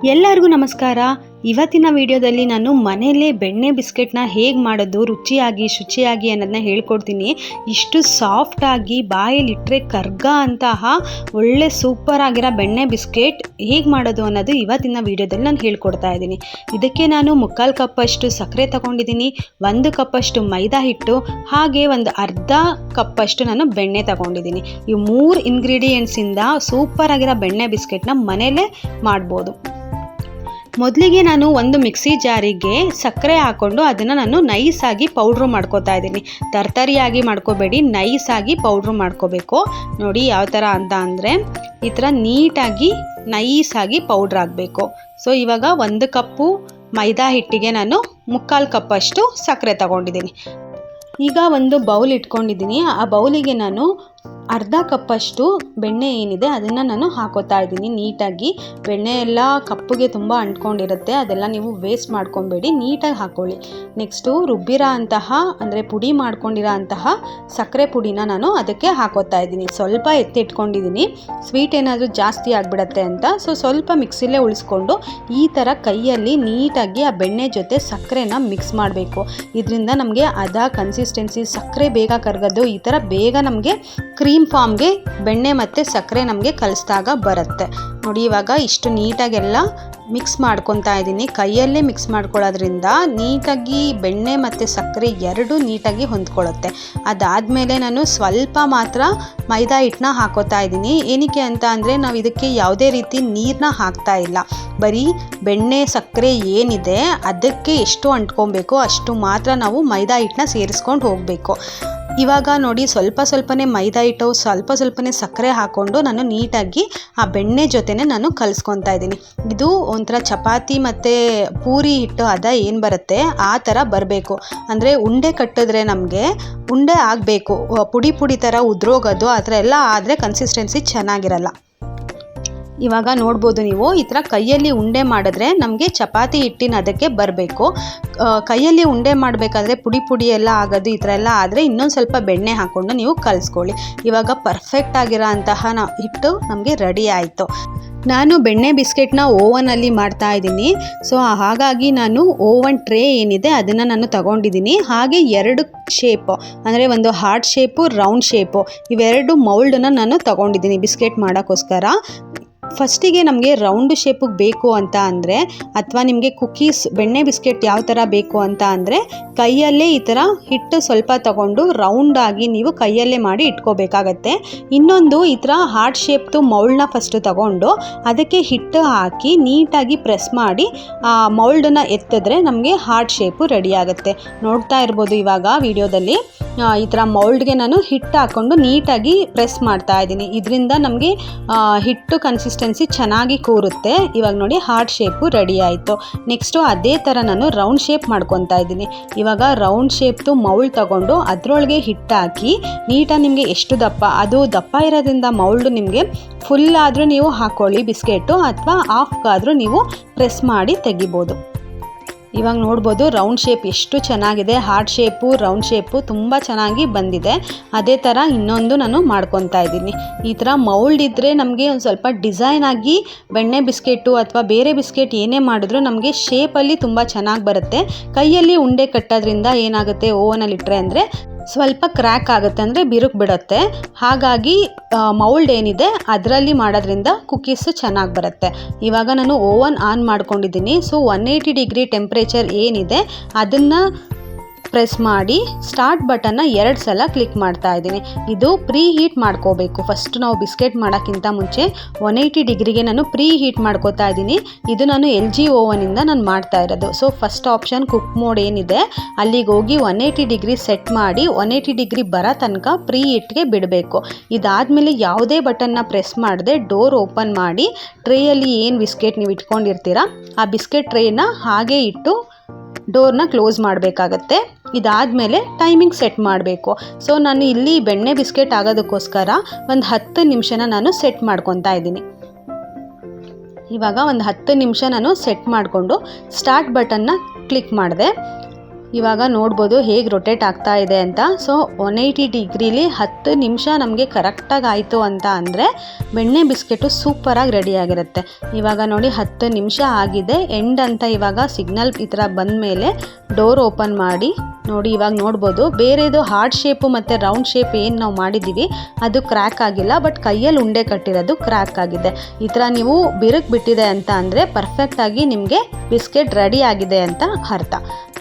ಎಲ್ಲರಿಗೂ ನಮಸ್ಕಾರ. ಇವತ್ತಿನ ವಿಡಿಯೋದಲ್ಲಿ ನಾನು ಮನೆಯಲ್ಲೇ ಬೆಣ್ಣೆ ಬಿಸ್ಕೆಟ್ನ ಹೇಗೆ ಮಾಡೋದು, ರುಚಿಯಾಗಿ, ಶುಚಿಯಾಗಿ ಅನ್ನೋದನ್ನ ಹೇಳ್ಕೊಡ್ತೀನಿ. ಇಷ್ಟು ಸಾಫ್ಟಾಗಿ ಬಾಯಲ್ಲಿಟ್ಟರೆ ಕರ್ಗ ಅಂತಹ ಒಳ್ಳೆ ಸೂಪರ್ ಆಗಿರೋ ಬೆಣ್ಣೆ ಬಿಸ್ಕೆಟ್ ಹೇಗೆ ಮಾಡೋದು ಅನ್ನೋದು ಇವತ್ತಿನ ವಿಡಿಯೋದಲ್ಲಿ ನಾನು ಹೇಳ್ಕೊಡ್ತಾ ಇದ್ದೀನಿ. ಇದಕ್ಕೆ ನಾನು ಮುಕ್ಕಾಲು ಕಪ್ಪಷ್ಟು ಸಕ್ಕರೆ ತಗೊಂಡಿದ್ದೀನಿ, ಒಂದು ಕಪ್ಪಷ್ಟು ಮೈದಾ ಹಿಟ್ಟು, ಹಾಗೆ ಒಂದು ಅರ್ಧ ಕಪ್ಪಷ್ಟು ನಾನು ಬೆಣ್ಣೆ ತಗೊಂಡಿದ್ದೀನಿ. ಈ ಮೂರು ಇಂಗ್ರೀಡಿಯೆಂಟ್ಸಿಂದ ಸೂಪರ್ ಆಗಿರೋ ಬೆಣ್ಣೆ ಬಿಸ್ಕೆಟ್ನ ಮನೆಯಲ್ಲೇ ಮಾಡ್ಬೋದು. ಮೊದಲಿಗೆ ನಾನು ಒಂದು ಮಿಕ್ಸಿ ಜಾರಿಗೆ ಸಕ್ಕರೆ ಹಾಕ್ಕೊಂಡು ಅದನ್ನು ನಾನು ನೈಸಾಗಿ ಪೌಡ್ರು ಮಾಡ್ಕೋತಾ ಇದ್ದೀನಿ. ತರ್ತರಿಯಾಗಿ ಮಾಡ್ಕೋಬೇಡಿ, ನೈಸಾಗಿ ಪೌಡ್ರು ಮಾಡ್ಕೋಬೇಕು. ನೋಡಿ ಯಾವ ಥರ ಅಂತ ಅಂದರೆ ಈ ಥರ ನೀಟಾಗಿ ನೈಸಾಗಿ ಪೌಡ್ರ್ ಆಗಬೇಕು ಸೊ, ಇವಾಗ ಒಂದು ಕಪ್ಪು ಮೈದಾ ಹಿಟ್ಟಿಗೆ ನಾನು ಮುಕ್ಕಾಲು ಕಪ್ಪಷ್ಟು ಸಕ್ಕರೆ ತಗೊಂಡಿದ್ದೀನಿ. ಈಗ ಒಂದು ಬೌಲ್ ಇಟ್ಕೊಂಡಿದ್ದೀನಿ. ಆ ಬೌಲಿಗೆ ನಾನು ಅರ್ಧ ಕಪ್ಪಷ್ಟು ಬೆಣ್ಣೆ ಏನಿದೆ ಅದನ್ನು ನಾನು ಹಾಕೋತಾ ಇದ್ದೀನಿ. ನೀಟಾಗಿ ಬೆಣ್ಣೆ ಎಲ್ಲ ಕಪ್ಪುಗೆ ತುಂಬ ಅಂಟ್ಕೊಂಡಿರುತ್ತೆ. ಅದೆಲ್ಲ ನೀವು ವೇಸ್ಟ್ ಮಾಡ್ಕೊಬೇಡಿ. ನೀಟಾಗಿ ಹಾಕ್ಕೊಳ್ಳಿ ನೆಕ್ಸ್ಟು ರುಬ್ಬಿರೋ ಅಂತಹ, ಅಂದರೆ ಪುಡಿ ಮಾಡ್ಕೊಂಡಿರೋ ಅಂತಹ ಸಕ್ಕರೆ ಪುಡಿನ ನಾನು ಅದಕ್ಕೆ ಹಾಕೋತಾ ಇದ್ದೀನಿ. ಸ್ವಲ್ಪ ಎತ್ತಿಟ್ಕೊಂಡಿದ್ದೀನಿ. ಸ್ವೀಟ್ ಏನಾದರೂ ಜಾಸ್ತಿ ಆಗಿಬಿಡತ್ತೆ ಅಂತ. ಸೊ ಸ್ವಲ್ಪ ಮಿಕ್ಸಿಲೇ ಉಳಿಸ್ಕೊಂಡು ಈ ಥರ ಕೈಯಲ್ಲಿ ನೀಟಾಗಿ ಆ ಬೆಣ್ಣೆ ಜೊತೆ ಸಕ್ಕರೆನ ಮಿಕ್ಸ್ ಮಾಡಬೇಕು. ಇದರಿಂದ ನಮಗೆ ಅದ ಕನ್ಸಿಸ್ಟೆನ್ಸಿ ಸಕ್ಕರೆ ಬೇಗ ಕರಗೋದು, ಈ ಥರ ಬೇಗ ನಮಗೆ ಕ್ರೀಮ್ ಫಾರ್ಮ್ಗೆ ಬೆಣ್ಣೆ ಮತ್ತು ಸಕ್ಕರೆ ನಮಗೆ ಕಲಿಸಿದಾಗ ಬರುತ್ತೆ. ನೋಡಿ, ಇವಾಗ ಇಷ್ಟು ನೀಟಾಗೆಲ್ಲ ಮಿಕ್ಸ್ ಮಾಡ್ಕೊತಾ ಇದ್ದೀನಿ. ಕೈಯಲ್ಲೇ ಮಿಕ್ಸ್ ಮಾಡ್ಕೊಳ್ಳೋದ್ರಿಂದ ನೀಟಾಗಿ ಬೆಣ್ಣೆ ಮತ್ತು ಸಕ್ಕರೆ ಎರಡು ನೀಟಾಗಿ ಹೊಂದ್ಕೊಳ್ಳುತ್ತೆ. ಅದಾದಮೇಲೆ ನಾನು ಸ್ವಲ್ಪ ಮಾತ್ರ ಮೈದಾ ಹಿಟ್ಟನ್ನ ಹಾಕೋತಾ ಇದ್ದೀನಿ. ಏನಕ್ಕೆ ಅಂತ ಅಂದರೆ ನಾವು ಇದಕ್ಕೆ ಯಾವುದೇ ರೀತಿ ನೀರನ್ನ ಹಾಕ್ತಾ ಇಲ್ಲ. ಬರೀ ಬೆಣ್ಣೆ, ಸಕ್ಕರೆ ಏನಿದೆ ಅದಕ್ಕೆ ಎಷ್ಟು ಅಂಟ್ಕೊಬೇಕು ಅಷ್ಟು ಮಾತ್ರ ನಾವು ಮೈದಾ ಹಿಟ್ಟನ್ನ ಸೇರಿಸ್ಕೊಂಡು ಹೋಗಬೇಕು. ಇವಾಗ ನೋಡಿ ಸ್ವಲ್ಪ ಸ್ವಲ್ಪನೇ ಮೈದಾ ಹಿಟ್ಟು, ಸ್ವಲ್ಪ ಸ್ವಲ್ಪನೇ ಸಕ್ಕರೆ ಹಾಕ್ಕೊಂಡು ನಾನು ನೀಟಾಗಿ ಆ ಬೆಣ್ಣೆ ಜೊತೆನೇ ನಾನು ಕಲಿಸ್ಕೊತಾ ಇದ್ದೀನಿ. ಇದು ಒಂಥರ ಚಪಾತಿ ಮತ್ತು ಪೂರಿ ಹಿಟ್ಟು ಅದ ಏನು ಬರುತ್ತೆ? ಆ ಥರ ಬರಬೇಕು. ಅಂದರೆ ಉಂಡೆ ಕಟ್ಟಿದ್ರೆ ನಮಗೆ ಉಂಡೆ ಆಗಬೇಕು. ಪುಡಿ ಪುಡಿ ಥರ ಉದ್ರೋಗೋದು, ಆ ಥರ ಎಲ್ಲ ಆದರೆ ಕನ್ಸಿಸ್ಟೆನ್ಸಿ ಚೆನ್ನಾಗಿರಲ್ಲ. ಇವಾಗ ನೋಡ್ಬೋದು ನೀವು, ಈ ಥರ ಕೈಯಲ್ಲಿ ಉಂಡೆ ಮಾಡಿದ್ರೆ ನಮಗೆ ಚಪಾತಿ ಹಿಟ್ಟಿನ ಅದಕ್ಕೆ ಬರಬೇಕು. ಕೈಯಲ್ಲಿ ಉಂಡೆ ಮಾಡಬೇಕಾದ್ರೆ ಪುಡಿ ಪುಡಿ ಎಲ್ಲ ಆಗೋದು ಈ ಥರ ಎಲ್ಲ ಆದರೆ ಇನ್ನೊಂದು ಸ್ವಲ್ಪ ಬೆಣ್ಣೆ ಹಾಕ್ಕೊಂಡು ನೀವು ಕಲಿಸ್ಕೊಳ್ಳಿ. ಇವಾಗ ಪರ್ಫೆಕ್ಟ್ ಆಗಿರೋ ಅಂತಹ ನ, ಹಿಟ್ಟು ನಮಗೆ ರೆಡಿ ಆಯಿತು. ನಾನು ಬೆಣ್ಣೆ ಬಿಸ್ಕೆಟ್ನ ಓವನಲ್ಲಿ ಮಾಡ್ತಾ ಇದ್ದೀನಿ. ಸೊ ಹಾಗಾಗಿ ನಾನು ಓವನ್ ಟ್ರೇ ಏನಿದೆ ಅದನ್ನು ನಾನು ತಗೊಂಡಿದ್ದೀನಿ. ಹಾಗೆ ಎರಡು ಶೇಪು ಅಂದರೆ ಒಂದು ಹಾರ್ಟ್ ಶೇಪು ರೌಂಡ್ ಶೇಪು ಇವೆರಡು ಮೌಲ್ಡನ್ನು ನಾನು ತಗೊಂಡಿದ್ದೀನಿ ಬಿಸ್ಕೆಟ್ ಮಾಡೋಕ್ಕೋಸ್ಕರ. ಫಸ್ಟಿಗೆ ನಮಗೆ ರೌಂಡ್ ಶೇಪಿಗೆ ಬೇಕು ಅಂತ ಅಂದರೆ ಅಥವಾ ನಿಮಗೆ ಕುಕ್ಕೀಸ್ ಬೆಣ್ಣೆ ಬಿಸ್ಕೆಟ್ ಯಾವ ಥರ ಬೇಕು ಅಂತ ಅಂದರೆ ಕೈಯಲ್ಲೇ ಈ ಥರ ಹಿಟ್ಟು ಸ್ವಲ್ಪ ತಗೊಂಡು ರೌಂಡಾಗಿ ನೀವು ಕೈಯಲ್ಲೇ ಮಾಡಿ ಇಟ್ಕೋಬೇಕಾಗತ್ತೆ. ಇನ್ನೊಂದು ಈ ಥರ ಹಾರ್ಟ್ ಶೇಪ್ದು ಮೌಲ್ಡ್ನ ಫಸ್ಟು ತಗೊಂಡು ಅದಕ್ಕೆ ಹಿಟ್ಟು ಹಾಕಿ ನೀಟಾಗಿ ಪ್ರೆಸ್ ಮಾಡಿ ಆ ಮೌಲ್ಡನ್ನ ಎತ್ತಿದ್ರೆ ನಮಗೆ ಹಾರ್ಟ್ ಶೇಪು ರೆಡಿ ಆಗುತ್ತೆ. ನೋಡ್ತಾ ಇರ್ಬೋದು ಇವಾಗ ವಿಡಿಯೋದಲ್ಲಿ. ಈ ಥರ ಮೌಲ್ಡ್ಗೆ ನಾನು ಹಿಟ್ಟು ಹಾಕ್ಕೊಂಡು ನೀಟಾಗಿ ಪ್ರೆಸ್ ಮಾಡ್ತಾ ಇದ್ದೀನಿ. ಇದರಿಂದ ನಮಗೆ ಹಿಟ್ಟು ಕನ್ಸಿಸ್ಟೆನ್ಸಿ ಚೆನ್ನಾಗಿ ಕೂರುತ್ತೆ. ಇವಾಗ ನೋಡಿ ಹಾರ್ಟ್ ಶೇಪು ರೆಡಿ ಆಯಿತು. ನೆಕ್ಸ್ಟು ಅದೇ ಥರ ನಾನು ರೌಂಡ್ ಶೇಪ್ ಮಾಡ್ಕೊತಾ ಇದ್ದೀನಿ. ಇವಾಗ ರೌಂಡ್ ಶೇಪ್ದು ಮೌಲ್ಡ್ ತಗೊಂಡು ಅದರೊಳಗೆ ಹಿಟ್ಟಾಕಿ ನೀಟಾಗಿ ನಿಮಗೆ ಎಷ್ಟು ದಪ್ಪ, ಅದು ದಪ್ಪ ಇರೋದ್ರಿಂದ ಮೌಲ್ಡು ನಿಮಗೆ ಫುಲ್ ಆದರೂ ನೀವು ಹಾಕ್ಕೊಳ್ಳಿ ಬಿಸ್ಕೆಟು ಅಥವಾ ಆಫ್ಗಾದರೂ ನೀವು ಪ್ರೆಸ್ ಮಾಡಿ ತೆಗಿಬೋದು. ಇವಾಗ ನೋಡ್ಬೋದು ರೌಂಡ್ ಶೇಪ್ ಎಷ್ಟು ಚೆನ್ನಾಗಿದೆ ಹಾರ್ಟ್ ಶೇಪು ರೌಂಡ್ ಶೇಪು ತುಂಬ ಚೆನ್ನಾಗಿ ಬಂದಿದೆ. ಅದೇ ಥರ ಇನ್ನೊಂದು ನಾನು ಮಾಡ್ಕೊತಾ ಇದ್ದೀನಿ. ಈ ಥರ ಮೌಲ್ಡ್ ಇದ್ದರೆ ನಮಗೆ ಒಂದು ಸ್ವಲ್ಪ ಡಿಸೈನ್ ಆಗಿ ಬೆಣ್ಣೆ ಬಿಸ್ಕೆಟ್ಟು ಅಥವಾ ಬೇರೆ ಬಿಸ್ಕೆಟ್ ಏನೇ ಮಾಡಿದ್ರು ನಮಗೆ ಶೇಪಲ್ಲಿ ತುಂಬ ಚೆನ್ನಾಗಿ ಬರುತ್ತೆ. ಕೈಯಲ್ಲಿ ಉಂಡೆ ಕಟ್ಟೋದ್ರಿಂದ ಏನಾಗುತ್ತೆ ಓವನಲ್ಲಿಟ್ಟರೆ ಅಂದರೆ ಸ್ವಲ್ಪ ಕ್ರ್ಯಾಕ್ ಆಗುತ್ತೆ ಅಂದರೆ ಬಿರುಕು ಬಿಡುತ್ತೆ. ಹಾಗಾಗಿ ಮೌಲ್ಡ್ ಏನಿದೆ, ಅದರಲ್ಲಿ ಮಾಡೋದ್ರಿಂದ ಕುಕ್ಕೀಸು ಚೆನ್ನಾಗಿ ಬರುತ್ತೆ. ಇವಾಗ ನಾನು ಓವನ್ ಆನ್ ಮಾಡ್ಕೊಂಡಿದ್ದೀನಿ. So one eighty degree temperature ಏನಿದೆ, ಅದನ್ನು ಪ್ರೆಸ್ ಮಾಡಿ ಸ್ಟಾರ್ಟ್ ಬಟನ್ನ ಎರಡು ಸಲ ಕ್ಲಿಕ್ ಮಾಡ್ತಾ ಇದ್ದೀನಿ. ಇದು ಪ್ರೀ ಹೀಟ್ ಮಾಡ್ಕೋಬೇಕು. ಫಸ್ಟ್ ನಾವು ಬಿಸ್ಕೆಟ್ ಮಾಡೋಕ್ಕಿಂತ ಮುಂಚೆ ಒನ್ ಏಯ್ಟಿ ಡಿಗ್ರಿಗೆ ನಾನು ಪ್ರೀ ಹೀಟ್ ಮಾಡ್ಕೋತಾ ಇದ್ದೀನಿ. ಇದು ನಾನು ಎಲ್ ಜಿ ಓವನಿಂದ ನಾನು ಮಾಡ್ತಾ ಇರೋದು. So first option cook mode ಏನಿದೆ, ಅಲ್ಲಿಗೆ ಹೋಗಿ ಒನ್ ಏಯ್ಟಿ ಡಿಗ್ರಿ ಸೆಟ್ ಮಾಡಿ ಒನ್ ಏಯ್ಟಿ ಡಿಗ್ರಿ ಬರೋ ತನಕ ಪ್ರೀ ಹೀಟ್ಗೆ ಬಿಡಬೇಕು. ಇದಾದಮೇಲೆ ಯಾವುದೇ ಬಟನ್ನ ಪ್ರೆಸ್ ಮಾಡದೆ ಡೋರ್ ಓಪನ್ ಮಾಡಿ ಟ್ರೇಯಲ್ಲಿ ಏನು ಬಿಸ್ಕೆಟ್ ನೀವು ಇಟ್ಕೊಂಡಿರ್ತೀರಾ, ಆ ಬಿಸ್ಕೆಟ್ ಟ್ರೇನ ಹಾಗೆ ಇಟ್ಟು ಡೋರ್ನ ಕ್ಲೋಸ್ ಮಾಡಬೇಕಾಗತ್ತೆ. ಇದಾದಮೇಲೆ ಟೈಮಿಂಗ್ ಸೆಟ್ ಮಾಡಬೇಕು. ಸೊ, ನಾನು ಇಲ್ಲಿ ಬೆಣ್ಣೆ ಬಿಸ್ಕೆಟ್ ಆಗೋದಕ್ಕೋಸ್ಕರ ಒಂದು ಹತ್ತು ನಿಮಿಷನ ನಾನು ಸೆಟ್ ಮಾಡ್ಕೊತಾ ಇದ್ದೀನಿ. ಇವಾಗ ಒಂದು ಹತ್ತು ನಿಮಿಷ ನಾನು ಸೆಟ್ ಮಾಡಿಕೊಂಡು ಸ್ಟಾರ್ಟ್ ಬಟನ್ನ ಕ್ಲಿಕ್ ಮಾಡಿದೆ. ಇವಾಗ ನೋಡ್ಬೋದು ಹೇಗೆ ರೊಟೇಟ್ ಆಗ್ತಾ ಇದೆ ಅಂತ. ಸೊ ಒನ್ ಏಯ್ಟಿ ಡಿಗ್ರಿಲಿ ಹತ್ತು ನಿಮಿಷ ನಮಗೆ ಕರೆಕ್ಟಾಗಿ ಆಯಿತು ಅಂತ ಅಂದರೆ ಬೆಣ್ಣೆ ಬಿಸ್ಕೆಟು ಸೂಪರಾಗಿ ರೆಡಿಯಾಗಿರುತ್ತೆ ಇವಾಗ ನೋಡಿ ಹತ್ತು ನಿಮಿಷ ಆಗಿದೆ. ಎಂಡ್ ಅಂತ ಇವಾಗ ಸಿಗ್ನಲ್ ಈ ಥರ ಬಂದ ಮೇಲೆ ಡೋರ್ ಓಪನ್ ಮಾಡಿ ನೋಡಿ, ಇವಾಗ ನೋಡ್ಬೋದು. ಬೇರೆದು ಹಾರ್ಡ್ ಶೇಪು ಮತ್ತು ರೌಂಡ್ ಶೇಪ್ ಏನು ನಾವು ಮಾಡಿದ್ದೀವಿ ಅದು ಕ್ರ್ಯಾಕ್ ಆಗಿಲ್ಲ, ಬಟ್ ಕೈಯಲ್ಲಿ ಉಂಡೆ ಕಟ್ಟಿರೋದು ಕ್ರ್ಯಾಕ್ ಆಗಿದೆ. ಈ ಥರ ನೀವು ಬಿರುಕು ಬಿಟ್ಟಿದೆ ಅಂತ ಅಂದರೆ ಪರ್ಫೆಕ್ಟಾಗಿ ನಿಮಗೆ ಬಿಸ್ಕೆಟ್ ರೆಡಿ ಆಗಿದೆ ಅಂತ ಅರ್ಥ.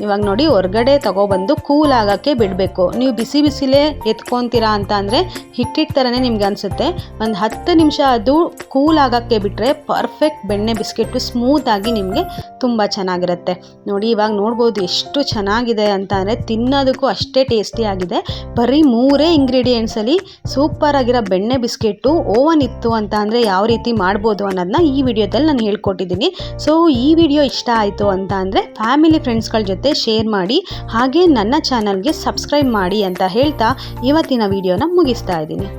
ಇವಾಗ ನೋಡಿ, ಹೊರಗಡೆ ತಗೊಬಂದು ಕೂಲ್ ಆಗೋಕ್ಕೆ ಬಿಡಬೇಕು. ನೀವು ಬಿಸಿ ಬಿಸಿಲೇ ಎತ್ಕೊತೀರಾ ಅಂತ ಅಂದರೆ ಹಿಟ್ಟಿಟ್ಟು ಥರನೇ ನಿಮ್ಗೆ ಅನಿಸುತ್ತೆ. ಒಂದು ಹತ್ತು ನಿಮಿಷ ಅದು ಕೂಲ್ ಆಗೋಕ್ಕೆ ಬಿಟ್ಟರೆ ಪರ್ಫೆಕ್ಟ್ ಬೆಣ್ಣೆ ಬಿಸ್ಕೆಟು ಸ್ಮೂತಾಗಿ ನಿಮಗೆ ತುಂಬ ಚೆನ್ನಾಗಿರುತ್ತೆ. ನೋಡಿ, ಇವಾಗ ನೋಡ್ಬೋದು ಎಷ್ಟು ಚೆನ್ನಾಗಿದೆ ಅಂತ ತಿನ್ನೋದಕ್ಕೂ ಅಷ್ಟೇ ಟೇಸ್ಟಿ ಆಗಿದೆ. ಬರೀ ಮೂರೇ ಇಂಗ್ರೀಡಿಯೆಂಟ್ಸಲ್ಲಿ ಸೂಪರ್ ಆಗಿರೋ ಬೆಣ್ಣೆ ಬಿಸ್ಕೆಟ್ಟು ಓವನ್ ಇತ್ತು ಅಂತ ಅಂದರೆ ಯಾವ ರೀತಿ ಮಾಡ್ಬೋದು ಅನ್ನೋದನ್ನ ಈ ವಿಡಿಯೋದಲ್ಲಿ ನಾನು ಹೇಳ್ಕೊಟ್ಟಿದ್ದೀನಿ. ಸೊ ಈ ವಿಡಿಯೋ ಇಷ್ಟ ಆಯಿತು ಅಂತ ಅಂದರೆ ಫ್ಯಾಮಿಲಿ ಫ್ರೆಂಡ್ಸ್ಗಳ ಜೊತೆ ಶೇರ್ ಮಾಡಿ, ಹಾಗೆ ನನ್ನ ಚಾನಲ್ಗೆ ಸಬ್ಸ್ಕ್ರೈಬ್ ಮಾಡಿ ಅಂತ ಹೇಳ್ತಾ ಇವತ್ತಿನ ವಿಡಿಯೋನ ಮುಗಿಸ್ತಾ ಇದ್ದೀನಿ.